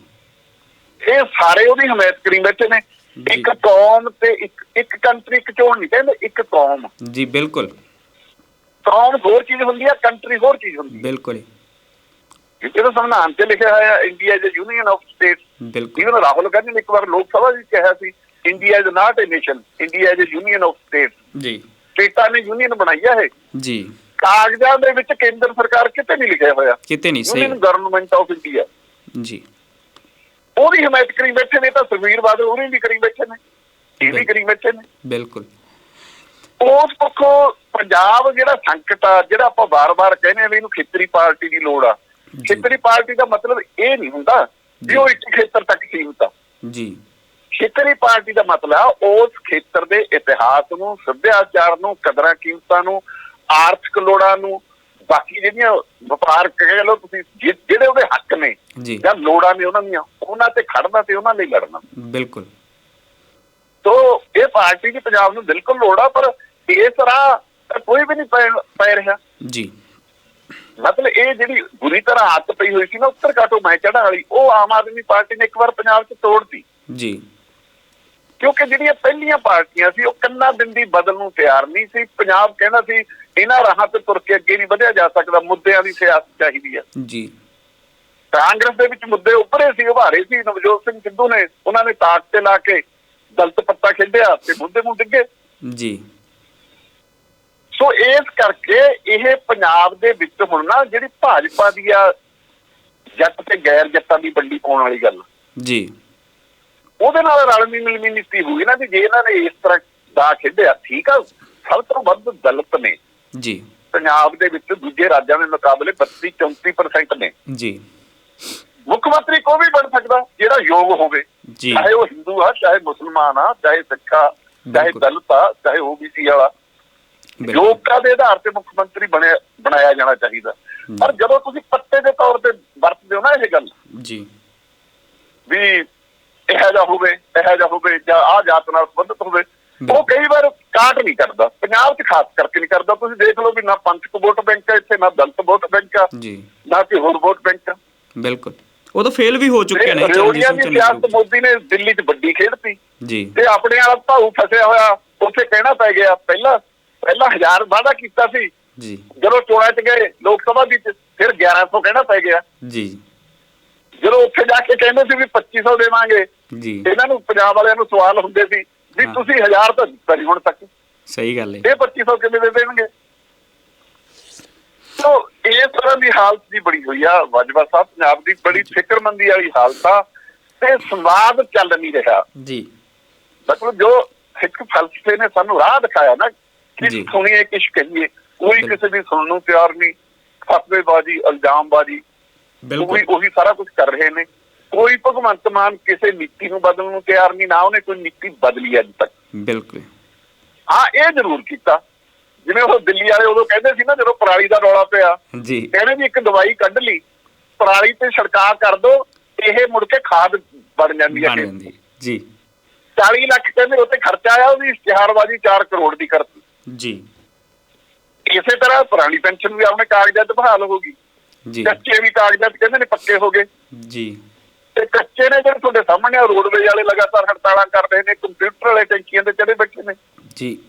ਇਹ ਸਾਰੇ ਉਹਦੀ ਹਮਾਇਤ ਕਰੀ ਬੈਠੇ ਨੇ। ਇੱਕ ਕੌਮ ਤੇ ਇੱਕ ਇੱਕ ਕੰਟਰੀ ਇੱਕ ਚੋਣ ਨਹੀਂ ਕਹਿੰਦੇ ਇੱਕ ਕੌਮ। ਜੀ ਬਿਲਕੁਲ। ਕੌਮ ਹੋਰ ਚੀਜ਼ ਹੁੰਦੀ ਹੈ ਕੰਟਰੀ ਹੋਰ ਚੀਜ਼ ਹੁੰਦੀ ਹੈ ਬਿਲਕੁਲ ਜਿਹਦੇ ਸੰਵਿਧਾਨ ਤੇ ਲਿਖਿਆ ਹੋਇਆ India is a union of states ਬਿਲਕੁਲ। ਇਵਨ ਰਾਹੁਲ ਗਾਂਧੀ ਨੇ ਇੱਕ ਵਾਰ ਲੋਕ ਸਭਾ ਵਿੱਚ ਕਿਹਾ ਸੀ India is not a nation India is a union of states ਜੀ। ਸਟੇਟਾਂ ਨੇ ਯੂਨੀਅਨ ਬਣਾਈ ਹੈ ਜੀ। ਕਾਗਜ਼ਾਂ ਦੇ ਵਿੱਚ ਕੇਂਦਰ ਸਰਕਾਰ ਕਿਤੇ ਨਹੀਂ ਲਿਖਿਆ ਹੋਇਆ। ਕਿਤੇ ਨਹੀਂ ਯੂਨੀਅਨ ਸਹੀ ਗਵਰਨਮੈਂਟ ਆਫ ਇੰਡੀਆ ਜੀ। ਉਹਦੀ ਹਮਾਇਤ ਕਰੀ ਬੈਠੇ ਨੇ ਤਾਂ ਸੁਖਬੀਰ ਬਾਦਲ ਉਹਨੇ ਵੀ ਕਰੀ ਬੈਠੇ ਨੇ ਇਹ ਵੀ ਕਰੀ ਬੈਠੇ ਨੇ। ਬਿਲਕੁਲ। ਉਸ ਪੱਖੋਂ ਪੰਜਾਬ ਜਿਹੜਾ ਸੰਕਟ ਆ ਜਿਹੜਾ ਆਪਾਂ ਬਾਰ-ਬਾਰ ਕਹਿੰਦੇ ਆ ਵੀ ਇਹਨੂੰ ਖੇਤਰੀ ਪਾਰਟੀ ਦੀ ਲੋੜ ਆ। ਖੇਤਰੀ ਪਾਰਟੀ ਦਾ ਮਤਲਬ ਇਹ ਨਹੀਂ ਹੁੰਦਾ ਵੀ ਉਹ ਇੱਕ ਖੇਤਰ ਤੱਕ ਸੀਮਿਤ ਆ। ਜੀ। ਖੇਤਰੀ ਪਾਰਟੀ ਦਾ ਮਤਲਬ ਆ ਉਸ ਖੇਤਰ ਦੇ ਇਤਿਹਾਸ ਨੂੰ ਸੱਭਿਆਚਾਰ ਨੂੰ ਕਦਰਾਂ ਕੀਮਤਾਂ ਨੂੰ ਆਰਥਿਕ ਲੋੜਾਂ ਨੂੰ ਬਾਕੀ ਜਿਹੜੀਆਂ ਵਪਾਰਕ ਕਹਿ ਲਓ ਤੁਸੀਂ ਜਿਹੜੇ ਉਹਦੇ ਹੱਕ ਨੇ ਜੀ। ਜਾਂ ਲੋੜਾਂ ਨੇ ਉਹਨਾਂ ਦੀਆਂ ਉਹਨਾਂ ਤੇ ਖੜਨਾ ਤੇ ਉਹਨਾਂ ਲਈ ਲੜਨਾ। ਬਿਲਕੁਲ। ਤੋ ਇਹ ਪਾਰਟੀ ਦੀ ਪੰਜਾਬ ਨੂੰ ਬਿਲਕੁਲ ਲੋੜ ਆ ਪਰ ਇਸ ਰਾਹ ਤਾਂ ਕੋਈ ਵੀ ਨਹੀਂ ਪੈ- ਰਿਹਾ। ਜੀ। ਮਤਲਬ ਇਹ ਜਿਹੜੀ ਬੁਰੀ ਤਰ੍ਹਾਂ ਹੱਥ ਪਈ ਹੋਈ ਸੀ ਨਾ ਉੱਤਰ ਕਾਟੋ ਮੈਂ ਚੜਾ ਵਾਲੀ ਉਹ ਆਮ ਆਦਮੀ ਪਾਰਟੀ ਨੇ ਇੱਕ ਵਾਰ ਪੰਜਾਬ 'ਚ ਤੋੜਤੀ। ਜੀ। ਕਿਉਂਕਿ ਜਿਹੜੀਆਂ ਪਹਿਲੀਆਂ ਪਾਰਟੀਆਂ ਸੀ ਉਹ ਕੰਨਾ ਦਿੰਦੀ ਬਦਲ ਨੂੰ ਤਿਆਰ ਨਹੀਂ ਸੀ। ਪੰਜਾਬ ਕਹਿੰਦਾ ਸੀ ਇਹਨਾਂ ਰਾਹਾਂ ਤੇ ਤੁਰ ਕੇ ਅੱਗੇ ਨਹੀਂ ਵਧਿਆ ਜਾ ਸਕਦਾ ਮੁੱਦਿਆਂ ਦੀ ਸਿਆਸਤ ਚਾਹੀਦੀ ਹੈ। ਜੀ। ਕਾਂਗਰਸ ਦੇ ਵਿੱਚ ਮੁੱਦੇ ਉੱਭਰੇ ਸੀ ਉਭਾਰੇ ਸੀ ਨਵਜੋਤ ਸਿੰਘ ਸਿੱਧੂ ਨੇ ਉਹਨਾਂ ਨੇ ਤਾਕ ਤੇ ਲਾ ਕੇ ਦਲਤ ਪੱਤਾ ਖੇਡਿਆ ਤੇ ਮੁੱਦੇ ਨੂੰ ਡਿੱਗੇ। ਜੀ। ਸੋ ਇਸ ਕਰਕੇ ਇਹ ਪੰਜਾਬ ਦੇ ਵਿੱਚ ਹੁਣ ਨਾ ਜਿਹੜੀ ਭਾਜਪਾ ਦੀ ਆ ਜੱਟ ਤੇ ਗੈਰ ਜੱਟਾਂ ਦੀ ਵੱਡੀ ਪਾਉਣ ਵਾਲੀ ਗੱਲ। ਜੀ। ਉਹਦੇ ਨਾਲ ਰਲਮੀ ਮਿਲਮੀ ਨੀਤੀ ਹੋਈ ਨਾ ਵੀ ਜੇ ਇਹਨਾਂ ਨੇ ਇਸ ਤਰ੍ਹਾਂ ਦਾ ਖੇਡਿਆ ਠੀਕ ਆ ਸਭ ਤੋਂ ਵੱਧ ਦਲਿਤ ਨੇ। ਜੀ। ਪੰਜਾਬ ਦੇ ਵਿੱਚ ਦੂਜੇ ਰਾਜਾਂ ਦੇ ਮੁਕਾਬਲੇ 32 34% ਨੇ। ਜੀ। ਮੁੱਖ ਮੰਤਰੀ ਕੋਈ ਵੀ ਬਣ ਸਕਦਾ ਜਿਹੜਾ ਯੋਗ ਹੋਵੇ। ਚਾਹੇ ਉਹ ਹਿੰਦੂ ਆ ਚਾਹੇ ਮੁਸਲਮਾਨ ਆ ਚਾਹੇ ਸਿੱਖ ਆ ਚਾਹੇ। ਦਲਿਤ ਆ ਚਾਹੇ ਓਬੀਸੀ ਵਾਲਾ। ਯੋਗਤਾ ਦੇ ਆਧਾਰ ਤੇ ਮੁੱਖ ਮੰਤਰੀ ਬਣਿਆ ਬਣਾਇਆ ਜਾਣਾ ਚਾਹੀਦਾ। ਪਰ ਜਦੋਂ ਤੁਸੀਂ ਪੱਤੇ ਦੇ ਤੌਰ ਤੇ ਵਰਤਦੇ ਹੋ ਨਾ ਇਹ ਗੱਲ ਜੀ। ਵੀ ਇਹੋ ਜਿਹਾ ਹੋਵੇ ਇਹੋ ਜਿਹਾ ਹੋਵੇ ਜਾਂ ਆ ਜਾਤ ਨਾਲ ਸੰਬੰਧਿਤ ਹੋਵੇ ਉਹ। ਕਈ ਵਾਰ ਕਾਟ ਨਹੀਂ ਕਰਦਾ। ਪੰਜਾਬ 'ਚ ਖਾਸ ਕਰਕੇ ਨਹੀਂ ਕਰਦਾ। ਤੁਸੀਂ ਦੇਖ ਲਓ ਵੀ ਨਾ ਪੰਥਕ ਵੋਟ ਬੈਂਕ ਹੈ ਇੱਥੇ ਨਾ ਦਲਿਤ ਵੋਟ ਬੈਂਕ ਆ ਜੀ। ਨਾ ਕਿ ਹੋਰ ਵੋਟ ਬੈਂਕ ਬਿਲਕੁਲ। ਉਹ ਤਾਂ ਫੇਲ ਵੀ ਹੋ ਚੁੱਕੇ ਨੇ ਚਰਨਜੀਤ ਦੀ ਸਿਆਸਤ ਮੋਦੀ ਨੇ ਦਿੱਲੀ 'ਚ ਵੱਡੀ ਖੇਡਤੀ। ਜੀ। ਤੇ ਆਪਣੇ ਵਾਲਾ ਭਾਊ ਫਸਿਆ ਹੋਇਆ ਉੱਥੇ ਕਹਿਣਾ ਪੈ ਗਿਆ ਪਹਿਲਾਂ ਪਹਿਲਾਂ ਹਜ਼ਾਰ ਵਾਅਦਾ ਕੀਤਾ ਸੀ। ਜੀ। ਜਦੋਂ ਚੋਣਾਂ 'ਚ ਗਏ ਲੋਕ ਸਭਾ ਦੀ ਫਿਰ 1100 ਕਹਿਣਾ ਪੈ ਗਿਆ। ਜੀ। ਜਦੋਂ ਉੱਥੇ ਜਾ ਕੇ ਕਹਿੰਦੇ ਸੀ ਵੀ 2500 ਦੇਵਾਂਗੇ ਜੀ। ਇਹਨਾਂ ਨੂੰ ਪੰਜਾਬ ਵਾਲਿਆਂ ਨੂੰ ਸਵਾਲ ਹੁੰਦੇ ਸੀ ਵੀ। ਤੁਸੀਂ ਹਜ਼ਾਰ ਤਾਂ ਦਿੱਤਾ ਨਹੀਂ ਹੁਣ ਤੱਕ। ਸਹੀ ਗੱਲ ਹੈ ਇਹ 2500 ਕਿਵੇਂ ਦੇ ਦੇਣਗੇ? ਸੋ ਇਸ ਤਰ੍ਹਾਂ ਦੀ ਹਾਲਤ ਦੀ ਬੜੀ ਹੋਈ ਆ ਵਾਜਵਾ ਸਾਹਿਬ ਪੰਜਾਬ ਦੀ ਬੜੀ ਫਿਕਰਮੰਦੀ ਵਾਲੀ ਹਾਲਤ ਆ ਤੇ ਸੰਵਾਦ ਚੱਲ ਨਹੀਂ ਰਿਹਾ। ਜੀ। ਮਤਲਬ ਜੋ ਸਿੱਖ ਫਲਸਫੇ ਨੇ ਸਾਨੂੰ ਰਾਹ ਦਿਖਾਇਆ ਨਾ ਕਿ। ਸੁਣੀਏ ਕਿਛ ਕਹੀਏ। ਕੋਈ। ਕਿਸੇ ਦੀ ਸੁਣਨ ਨੂੰ ਤਿਆਰ ਨਹੀਂ। ਫਤਵੇਬਾਜ਼ੀ ਇਲਜ਼ਾਮਬਾਜ਼ੀ। ਬਿਲਕੁਲ। ਉਹੀ ਉਹੀ ਸਾਰਾ ਕੁਝ ਕਰ ਰਹੇ ਨੇ। ਕੋਈ ਭਗਵੰਤ ਮਾਨ ਕਿਸੇ ਨੀਤੀ ਨੂੰ ਬਦਲਣ ਨੂੰ ਤਿਆਰ ਨਹੀਂ ਨਾ ਉਹਨੇ ਕੋਈ ਨੀਤੀ ਬਦਲੀ ਅੱਜ ਤੱਕ। ਬਿਲਕੁਲ। ਹਾਂ ਇਹ ਜ਼ਰੂਰ ਕੀਤਾ। ਜਿਵੇਂ ਉਹ ਦਿੱਲੀ ਵਾਲੇ ਉਦੋਂ ਕਹਿੰਦੇ ਸੀ ਨਾ ਜਦੋਂ ਪਰਾਲੀ ਦਾ ਰੌਲਾ ਪਿਆ। ਜੀ। ਕਹਿੰਦੇ ਵੀ ਇੱਕ ਦਵਾਈ ਕੱਢ ਲਈ। ਪਰਾਲੀ ਤੇ ਛਿੜਕਾਅ ਕਰ ਦੋ ਇਹ ਮੁੜ ਕੇ ਖਾਦ ਬਣ ਜਾਂਦੀ ਹੈ ਜੀ। 40 ਲੱਖ ਕਹਿੰਦੇ ਉੱਤੇ ਖਰਚਾ ਆਇਆ ਉਹਦੀ ਇਸ਼ਤਿਹਾਰਬਾਜ਼ੀ 4 ਕਰੋੜ ਦੀ ਕਰਤੀ ਜੀ। ਇਸੇ ਤਰ੍ਹਾਂ ਪੁਰਾਣੀ ਪੈਨਸ਼ਨ ਵੀ ਆਪਣੇ ਕਾਗਜ਼ਾਂ 'ਚ ਬਹਾਲ ਹੋ ਗਈ। ਜੀ। ਕੱਚੇ ਵੀ ਕਾਗਜ਼ਾਂ 'ਚ ਕਹਿੰਦੇ ਨੇ ਪੱਕੇ ਹੋ ਗਏ। ਜੀ। ਤੇ ਕੱਚੇ ਨੇ ਜਿਹੜੇ ਤੁਹਾਡੇ ਸਾਹਮਣੇ ਆ ਰੋਡਵੇਜ ਵਾਲੇ ਲਗਾਤਾਰ ਹੜਤਾਲਾਂ ਕਰ ਰਹੇ ਨੇ ਕੰਪਿਊਟਰ ਵਾਲੇ ਟੈਂਕੀਆਂ ਤੇ ਚੜੇ ਬੈਠੇ ਨੇ। ਜੀ।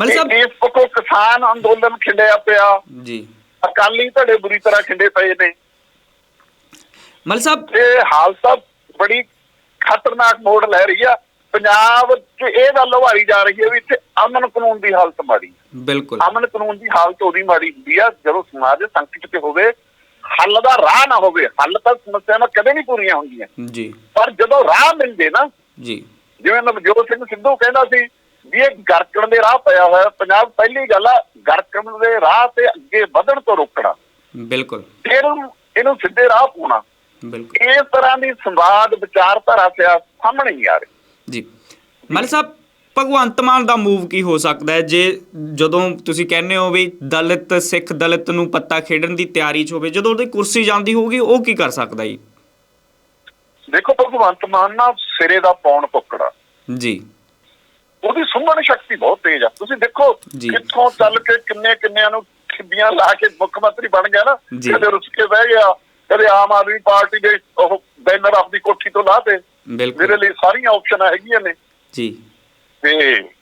ਮਲ ਸਾਹਿਬ ਇਸ ਪੱਖੋਂ ਕਿਸਾਨ ਅੰਦੋਲਨ ਖਿੰਡਿਆ ਪਿਆ। ਜੀ। ਅਕਾਲੀ ਧੜੇ ਬੁਰੀ ਤਰ੍ਹਾਂ ਖਿੰਡੇ ਪਏ ਨੇ। ਮਲ ਸਾਹਿਬ ਤੇ ਹਾਲਤ ਬੜੀ ਖਤਰਨਾਕ ਮੋੜ ਲੈ ਰਹੀ ਆ। ਪੰਜਾਬ 'ਚ ਇਹ ਗੱਲ ਉਭਾਰੀ ਜਾ ਰਹੀ ਹੈ ਵੀ ਇੱਥੇ ਅਮਨ ਕਾਨੂੰਨ ਦੀ ਹਾਲਤ ਮਾੜੀ ਬਿਲਕੁਲ। ਅਮਨ ਕਾਨੂੰਨ ਦੀ ਹਾਲਤ ਉਹਦੀ ਮਾੜੀ ਹੁੰਦੀ ਆ ਜਦੋਂ ਸਮਾਜ ਸੰਕਟ 'ਚ ਹੋਵੇ ਹੱਲ ਦਾ ਰਾਹ ਨਾ ਹੋਵੇ ਹੱਲ ਤਾਂ ਸਮੱਸਿਆਵਾਂ ਕਦੇ ਨਹੀਂ ਪੂਰੀਆਂ ਹੁੰਦੀਆਂ। ਜੀ। ਪਰ ਜਦੋਂ ਰਾਹ ਮਿਲ ਜੇ ਨਾ ਜੀ। ਜਿਵੇਂ ਨਵਜੋਤ ਸਿੰਘ ਸਿੱਧੂ ਕਹਿੰਦਾ ਸੀ ਵੀ ਇਹ ਗਰਕਣ ਦੇ ਰਾਹ ਪਿਆ ਹੋਇਆ ਪੰਜਾਬ ਪਹਿਲੀ ਗੱਲ ਆ ਗਰਕਣ ਦੇ ਰਾਹ ਤੇ ਅੱਗੇ ਵਧਣ ਤੋਂ ਰੋਕਣਾ। ਬਿਲਕੁਲ। ਫਿਰ ਇਹਨੂੰ ਸਿੱਧੇ ਰਾਹ ਪਾਉਣਾ ਬਿਲਕੁਲ। ਇਸ ਤਰ੍ਹਾਂ ਦੀ ਸੰਵਾਦ ਵਿਚਾਰਧਾਰਾ ਸਿਆ ਸਾਹਮਣੇ ਨਹੀਂ ਆ ਰਹੀ। ਜੀ। ਮਲ ਸਾਹਿਬ ਭਗਵੰਤ ਮਾਨ ਦਾ ਮੂਵ ਕੀ ਹੋ ਸਕਦਾ ਹੈ? ਜੇ ਜਦੋਂ ਤੁਸੀਂ ਕਹਿੰਦੇ ਹੋ ਵੀ ਦਲਿਤ ਸਿੱਖ ਦਲਿਤ ਨੂੰ ਪੱਤਾ ਖੇਡਣ ਦੀ ਤਿਆਰੀ 'ਚ ਹੋਵੇ ਜਦੋਂ ਉਹਦੀ ਕੁਰਸੀ ਜਾਂਦੀ ਹੋਊਗੀ ਉਹ ਕੀ ਕਰ ਸਕਦਾ ਜੀ? ਦੇਖੋ ਭਗਵੰਤ ਮਾਨ ਨਾ ਸਿਰੇ ਦਾ ਪੌਣ ਟੁਕੜਾ ਜੀ। ਉਹਦੀ ਸੁਣਨ ਸ਼ਕਤੀ ਬਹੁਤ ਤੇਜ਼ ਆ। ਤੁਸੀਂ ਦੇਖੋ। ਕਿੱਥੋਂ ਚੱਲ ਕੇ ਕਿੰਨੇ ਕਿੰਨਿਆਂ ਨੂੰ ਖਿੱਬੀਆਂ ਲਾ ਕੇ ਮੁੱਖ ਮੰਤਰੀ ਬਣ ਗਿਆ ਨਾ। ਕਦੇ ਰੁੱਸ ਕੇ ਬਹਿ ਗਿਆ ਕਦੇ ਆਮ ਆਦਮੀ ਪਾਰਟੀ ਦੇ ਉਹ ਬੈਨਰ ਆਪਣੀ ਕੋਠੀ ਤੋਂ ਲਾ ਤੇ ਮੇਰੇ ਬਿਲਕੁਲ ਲਈ ਸਾਰੀਆਂ ਆਪਸ਼ਨਾਂ ਹੈਗੀਆਂ ਨੇ। ਜੀ। ਤੇ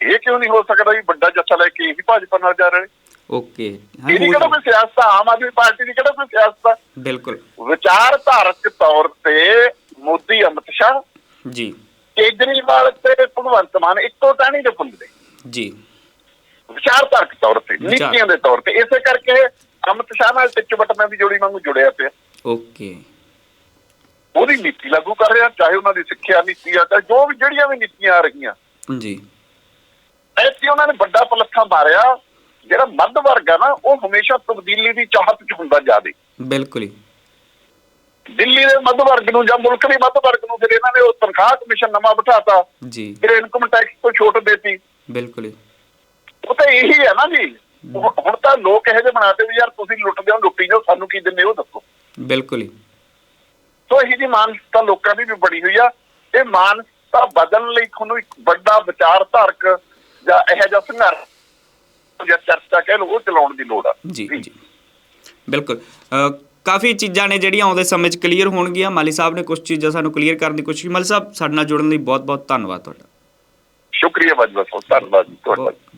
ਇਹ ਕਿਉਂ ਨਹੀਂ ਹੋ ਸਕਦਾ ਵੀ ਵੱਡਾ ਜੱਥਾ ਲੈ ਕੇ ਇਹੀ ਭਾਜਪਾ ਨਾਲ ਜਾ ਰਹੇ? ਓਕੇ। ਹਾਂ ਇਹਦੀ ਹੋ ਕਿਹੜਾ। ਕੋਈ ਸਿਆਸਤ ਆ ਆਮ ਆਦਮੀ ਪਾਰਟੀ ਦੀ ਕਿਹੜਾ ਕੋਈ ਸਿਆਸਤ ਆ? ਬਿਲਕੁਲ। ਵਿਚਾਰਧਾਰਕ ਤੌਰ ਤੇ ਮੋਦੀ ਅਮਿਤ ਸ਼ਾਹ ਜੀ। ਕੇਜਰੀਵਾਲ ਤੇ ਭਗਵੰਤ ਮਾਨ ਇੱਕੋ ਟਾਣੀ ਦੇ ਫੁੱਲਦੇ ਜੀ। ਵਿਚਾਰਧਾਰਕ ਤੌਰ ਤੇ ਨੀਤੀਆਂ ਦੇ ਤੌਰ ਤੇ। ਇਸੇ ਕਰਕੇ ਅਮਿਤ ਸ਼ਾਹ ਨਾਲ ਟਿੱਚ ਬਟਨਾਂ ਦੀ ਜੋੜੀ ਵਾਂਗੂ ਜੁੜਿਆ ਪਿਆ। ਓਕੇ। ਉਹਦੀ ਨੀਤੀ ਲਾਗੂ ਕਰ ਰਿਹਾ ਚਾਹੇ ਉਹਨਾਂ ਦੀ ਸਿੱਖਿਆ ਨੀਤੀ ਆ ਚਾਹੇ ਜੋ ਵੀ ਜਿਹੜੀਆਂ ਵੀ ਨੀਤੀਆਂ ਆ ਰਹੀਆਂ। ਜੀ। ਐਸੀ ਉਹਨਾਂ ਨੇ ਵੱਡਾ ਪਲੱਥਾ ਮਾਰਿਆ ਜਿਹੜਾ ਮੱਧ ਵਰਗ ਆ ਨਾ ਉਹ ਹਮੇਸ਼ਾ ਤਬਦੀਲੀ ਦੀ ਚਾਹਤ ਚ ਹੁੰਦਾ ਜਾਦੇ ਬਿਲਕੁਲ ਹੀ। ਦਿੱਲੀ ਦੇ ਮੱਧ ਵਰਗ ਨੂੰ ਜਾਂ ਮੁਲਕ ਦੇ ਮੱਧ ਵਰਗ ਨੂੰ ਫਿਰ ਇਹਨਾਂ ਨੇ ਉਹ ਤਨਖਾਹ ਕਮਿਸ਼ਨ ਨਵਾਂ ਬਿਠਾਤਾ ਜੀ। ਫਿਰ ਇਨਕਮ ਟੈਕਸ ਤੋਂ ਛੋਟ ਦੇਤੀ। ਬਿਲਕੁਲ ਹੀ। ਉਹ ਤਾਂ ਇਹੀ ਹੈ ਨਾ ਜੀ। ਹੁਣ ਹੁਣ ਤਾਂ ਲੋਕ ਇਹੋ ਜਿਹੇ ਬਣਾਤੇ ਵੀ ਯਾਰ ਤੁਸੀਂ ਲੁੱਟਦੇ ਹੋ ਲੁੱਟੀ ਜਾਓ ਸਾਨੂੰ ਕੀ ਦਿੰਦੇ ਹੋ ਦੱਸੋ। ਬਿਲਕੁਲ ਹੀ। ਸੋ ਇਹੀ ਜੀ ਮਾਨਸਤਾ ਲੋਕਾਂ ਦੀ ਵੀ ਬੜੀ ਹੋਈ ਆ। ਇਹ ਮਾਨਸਤਾ ਬਦਲਣ ਲਈ ਤੁਹਾਨੂੰ ਇੱਕ ਵੱਡਾ ਵਿਚਾਰਧਾਰਕ ਜਾਂ ਇਹੋ ਜਿਹਾ ਸੰਘਰਸ਼ ਜਾਂ ਚਰਚਾ ਕਹਿ ਲਓ ਉਹ ਚਲਾਉਣ ਦੀ ਲੋੜ ਆ। ਜੀ ਜੀ। ਬਿਲਕੁਲ। ਕਾਫੀ ਚੀਜ਼ਾਂ ਨੇ ਜਿਹੜੀਆਂ ਆਉਂਦੇ ਸਮੇਂ 'ਚ ਕਲੀਅਰ ਹੋਣਗੀਆਂ। ਮਾਲੀ ਸਾਹਿਬ ਨੇ ਕੁਝ ਚੀਜ਼ਾਂ ਸਾਨੂੰ ਕਲੀਅਰ ਕਰਨ ਦੀ ਕੋਸ਼ਿਸ਼ ਕੀਤੀ। ਮਾਲੀ ਸਾਹਿਬ ਸਾਡੇ ਨਾਲ ਜੁੜਨ ਲਈ ਬਹੁਤ ਬਹੁਤ ਧੰਨਵਾਦ ਤੁਹਾਡਾ। ਸ਼ੁਕਰੀਆ ਵਜਵਾ ਸਾਹਿਬ ਧੰਨਵਾਦ ਜੀ ਤੁਹਾਡਾ।